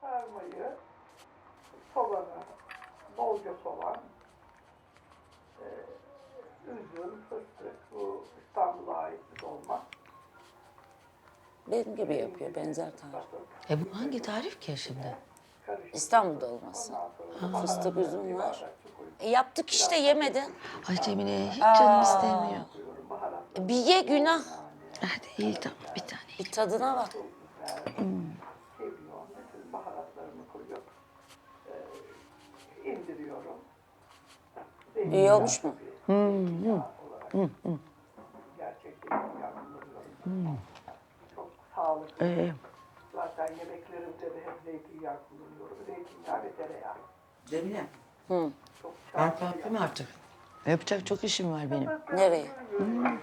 sarmayı, soğanı, bolca soğan, e, üzüm, fıstık, bu İstanbul'a ait bir dolma. Benim gibi yapıyor benzer tarif. E bu hangi tarif ki şimdi? karıştırıp İstanbul dolması. ondan sonra Fıstık üzüm var. E, yaptık işte yemedin. Ay Cemile hiç canım istemiyor. koyuyorum, baharatla E, Bir ye günah. Hadi iyi tamam bir tane. Bir tadına bak. kimyon, İyi olmuş mu? Gerçekten kullanıyorum. Çok sağlıklı. Ee, Zaten yemeklerimde de hep zeytinyağı kullanıyorum. Zeytinyağı ve tereyağı. Cemile Hı. Çok ben kalkayım artık. Yapacak çok işim var benim. Nereye? Yapıyorum.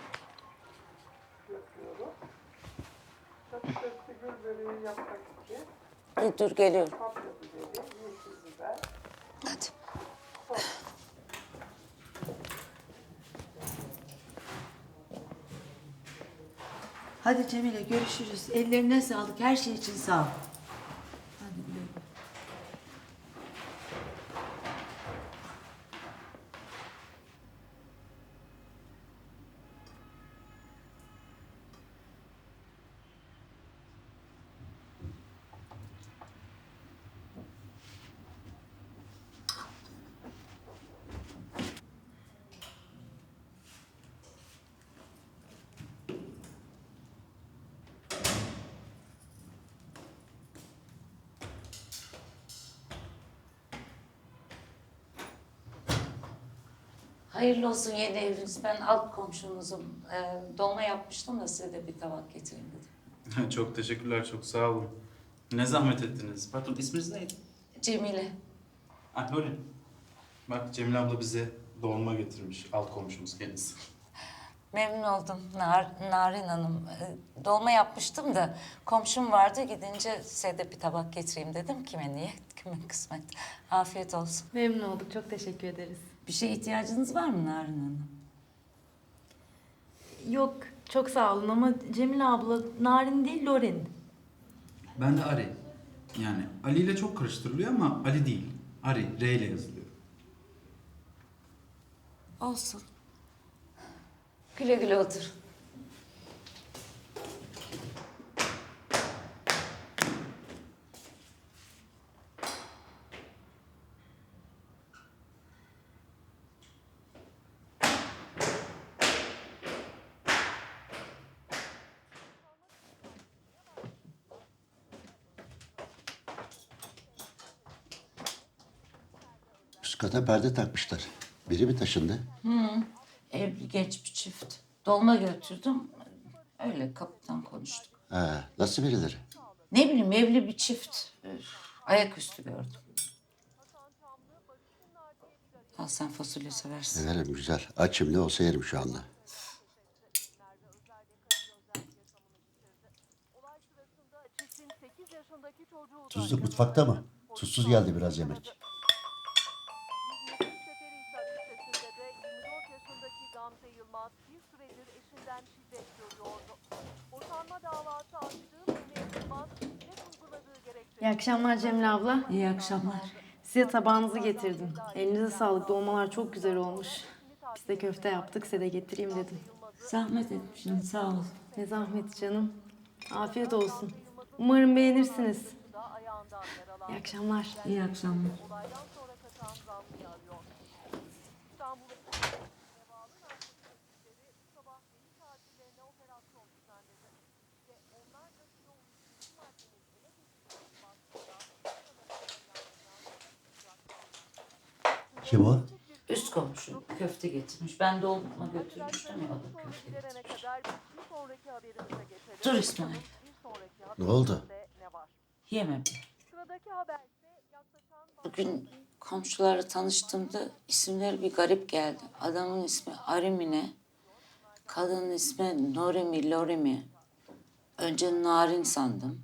Patatesli gül böreği yapmak için E, dur geliyorum. Hadi Cemile görüşürüz. Ellerine sağlık. Her şey için sağ ol. Hayırlı olsun yeni eviniz. Ben alt komşunuzum. E, dolma yapmıştım da size de bir tabak getireyim dedim. çok teşekkürler, çok sağ olun. Ne zahmet ettiniz. Pardon, isminiz neydi? Cemile. Ah, Nuri. Bak Cemile abla bize dolma getirmiş. Alt komşumuz kendisi. Memnun oldum Nar Narin Hanım. E, dolma yapmıştım da komşum vardı gidince size de bir tabak getireyim dedim. Kime niyet, kime kısmet. Afiyet olsun. Memnun olduk. Çok teşekkür ederiz. Bir şeye ihtiyacınız var mı Narin Hanım? Yok, çok sağ olun ama Cemile abla Narin değil Lorin. Ben de Ari. Yani Ali ile çok karıştırılıyor ama Ali değil. Ari, R ile yazılıyor. Olsun. Güle güle otur. Üst kata perde takmışlar. Biri mi taşındı? Evli genç bir çift. Dolma götürdüm. Öyle kapıdan konuştuk. Ha, nasıl birileri? Ne bileyim evli bir çift. Üf, ayaküstü gördüm. Al sen fasulye seversin. Severim güzel. Açım ne olsa yerim şu anda. Tuzluk mutfakta mı? Tuzsuz geldi biraz yemek. Yılmaz bir süredir eşinden şiddet görüyordu. Boşanma davası açtığı Mehmet Yılmaz şiddet uyguladığı gerekçesiyle İyi akşamlar Cemile abla. İyi akşamlar. Size tabağınızı getirdim. Elinize sağlık. Dolmalar çok güzel olmuş. Biz de köfte yaptık. Size de getireyim dedim. Zahmet etmişsin sağ ol. Ne zahmet canım. Afiyet olsun. Umarım beğenirsiniz. İyi akşamlar. İyi akşamlar. Olaydan Kim o? Üst komşu köfte getirmiş. Ben dolma götürmüştüm ya o da köfte getirmiş. kadar bir sonraki haberimize geçelim. Dur İsmail. Ne oldu? haberimizde ne var? Yemem. Sıradaki haber ise yaklaşan Bugün komşularla tanıştığımda isimleri bir garip geldi. Adamın ismi Arimine, kadının ismi Norimi, Lorimi. Önce Narin sandım.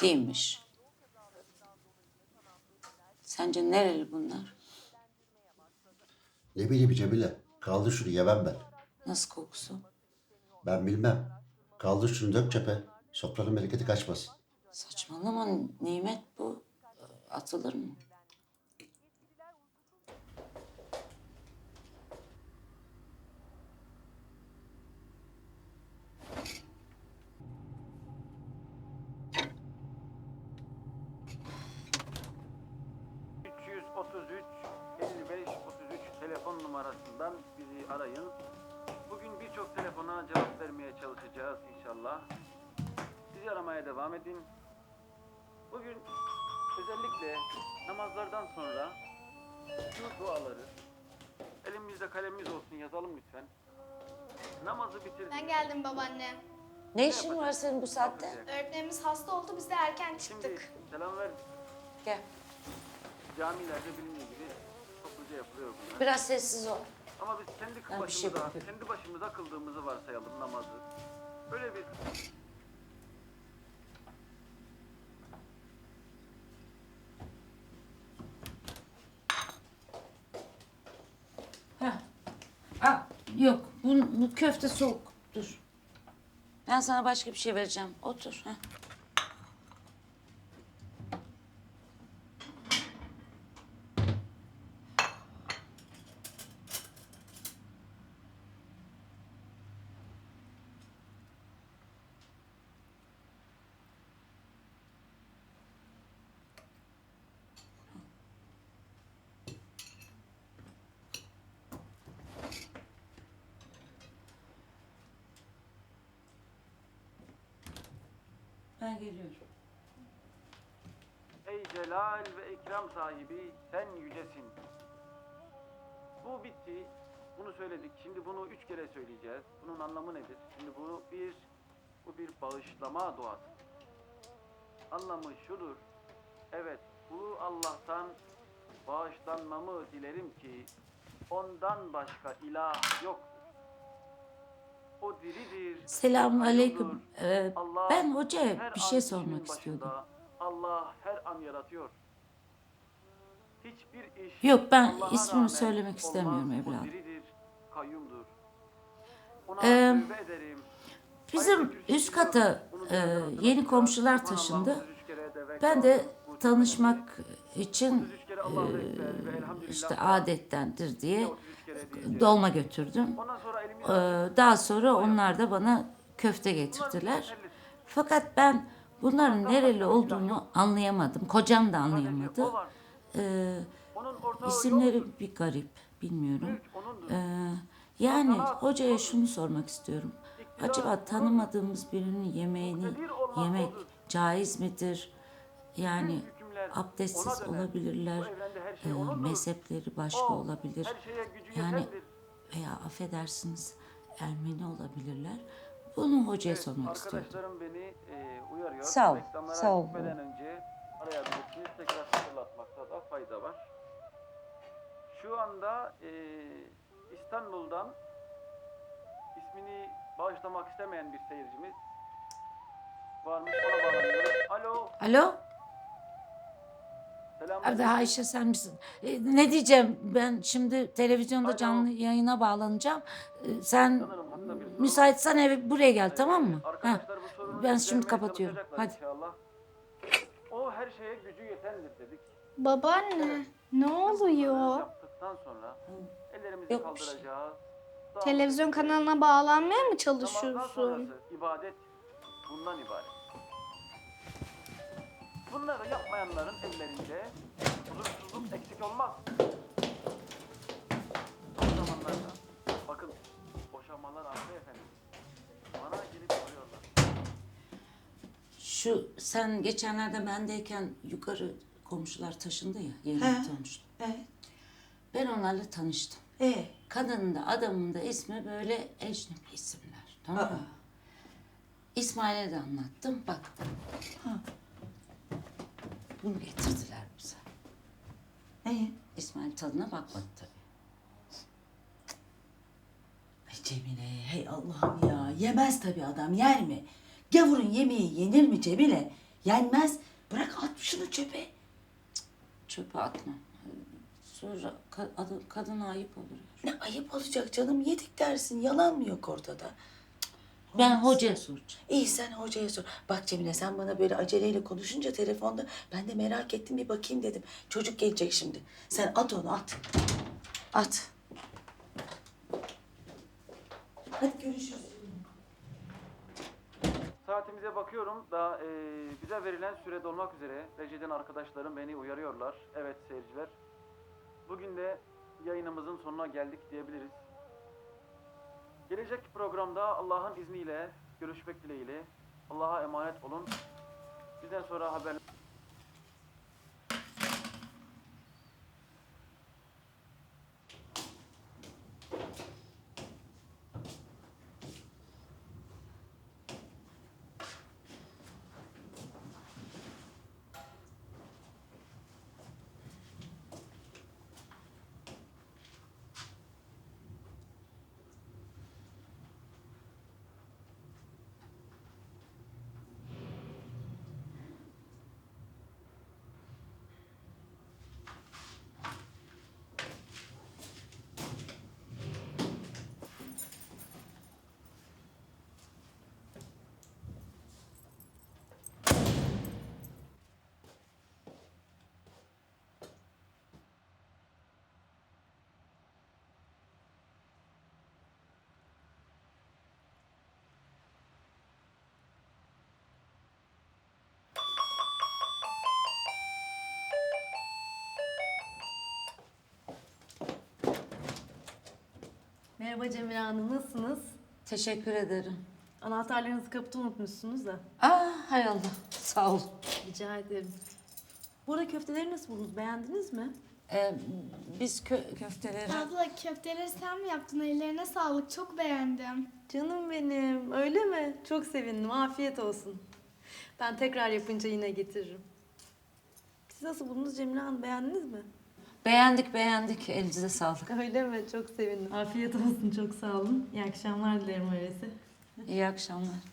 Değilmiş. Sence nereli bunlar? Ne bileyim Cemile. Kaldır şunu yemem ben. Nasıl kokusu? Ben bilmem. Kaldır şunu dök çöpe. Sofranın bereketi kaçmasın. Saçmalama nimet bu. Atılır mı? Bugün birçok telefona cevap vermeye çalışacağız inşallah. Bizi aramaya devam edin. Bugün özellikle namazlardan sonra şu duaları elimizde kalemimiz olsun yazalım lütfen. Namazı bitirdik. Ben geldim babaanne. Ne işin var senin bu saatte? Öğretmenimiz hasta oldu biz de erken Şimdi çıktık. selam ver. Gel. Camilerde bilindiği gibi topluca yapılıyor bunlar. Biraz sessiz ol. Ama biz kendi Ben bir şey başımıza, bakıyorum. kendi başımıza kıldığımızı varsayalım namazı. Böyle bir Aa, yok bu, bu köfte soğuk. Dur. Ben sana başka bir şey vereceğim. Otur. Heh. Ben geliyorum. ey celal ve ikram sahibi sen yücesin. Bu bitti. Bunu söyledik. Şimdi bunu üç kere söyleyeceğiz. Bunun anlamı nedir? Şimdi bu bir bu bir bağışlama duası. Anlamı şudur. Evet, bu Allah'tan bağışlanmamı dilerim ki ondan başka ilah yoktur. Selamun aleyküm. Ee, ben hocaya bir şey sormak istiyordum. Allah her an yaratıyor. Hiçbir iş Yok, ben ismini söylemek istemiyorum evladım. Ee. Bizim Ayrıca üst kata e, yeni komşular taşındı. Allah'ım, 33 kere deve Ben de tanışmak için 33 kere Allahu Ekber ve elhamdülillah. işte adettendir diye 33 kere diyeceğiz. dolma götürdüm. Ee, Daha sonra onlar da bana köfte getirdiler. Fakat ben bunların nereli olduğunu anlayamadım. Kocam da anlayamadı. Ee, isimleri bir garip, bilmiyorum. Ee, yani hocaya şunu sormak istiyorum. Acaba tanımadığımız birinin yemeğini yemek caiz midir? Yani abdestsiz olabilirler, e, mezhepleri başka olabilir. Yani. Veya affedersiniz Ermeni olabilirler. Bunu hocaya Evet, sormak istiyorum. Arkadaşlarım beni e, uyarıyor. Sağ ol, Reklamlara sağ ol. gitmeden önce arayabilirsiniz. Tekrar hatırlatmakta da fayda var. Şu anda e, İstanbul'dan ismini bağışlamak istemeyen bir seyircimiz varmış. Ona bağlanıyoruz. Alo. Alo? Selam. Ayşe sen misin? E, ne diyeceğim? Ben şimdi televizyonda canlı yayına bağlanacağım. E, sen müsaitsen eve buraya gel tamam mı? Heh. Arkadaşlar bu sorunu ben şimdi kapatıyorum. Hadi. inşallah. O her şeye gücü yetendir dedik. Babaanne ne oluyor? Yaptıktan sonra ellerimizi Yok bir şey. kaldıracağız. Televizyon kanalına bağlanmaya mı Namazdan çalışıyorsun? sonrası ibadet bundan ibaret. Bunları yapmayanların ellerinde huzursuzluk eksik olmaz. Son zamanlarda bakın boşanmalar arttı efendim. Bana gelip soruyorlar. Şu sen geçenlerde bendeyken yukarı komşular taşındı ya yeni He. tanıştım. Evet. Ben onlarla tanıştım. E, Kadının da adamın da ismi böyle ecnebi isimler. Tamam mı? İsmail'e de anlattım. Bak. Bunu getirdiler bize. e. İsmail tadına bakmadı tabii. Ay Cemile, hey Allah'ım ya. Yemez tabii adam, yer mi? Gavurun yemeği yenir mi Cemile? Yenmez. Bırak at şunu çöpe. Çöpe atma. Sonra ka- adı- kadına ayıp olur. Ne ayıp olacak canım. Yedik dersin. Yalan mı yok ortada? Ben hocaya soracağım. İyi sen hocaya sor. Bak Cemile sen bana böyle aceleyle konuşunca telefonda ben de merak ettim bir bakayım dedim. Çocuk gelecek şimdi. Sen at onu at. At. Hadi görüşürüz. Saatimize bakıyorum da e, bize verilen süre dolmak üzere. Rejiden arkadaşlarım beni uyarıyorlar. Evet seyirciler. Bugün de yayınımızın sonuna geldik diyebiliriz. Gelecek programda Allah'ın izniyle görüşmek dileğiyle. Allah'a emanet olun. Bizden sonra haber Merhaba Cemile Hanım, nasılsınız? Teşekkür ederim. Anahtarlarınızı kapıda unutmuşsunuz da. Aa hay Allah. Sağ ol. Rica ederim. Bu arada köfteleri nasıl buldunuz? Beğendiniz mi? Ee, biz kö- köfteleri... Abla köfteleri sen mi yaptın? Ellerine sağlık. Çok beğendim. Canım benim, öyle mi? Çok sevindim, afiyet olsun. Ben tekrar yapınca yine getiririm. Siz nasıl buldunuz Cemile Hanım, beğendiniz mi? Beğendik beğendik. Elinize sağlık. Öyle mi? Çok sevindim. Afiyet olsun, çok sağ olun. İyi akşamlar dilerim öyleyse. İyi akşamlar.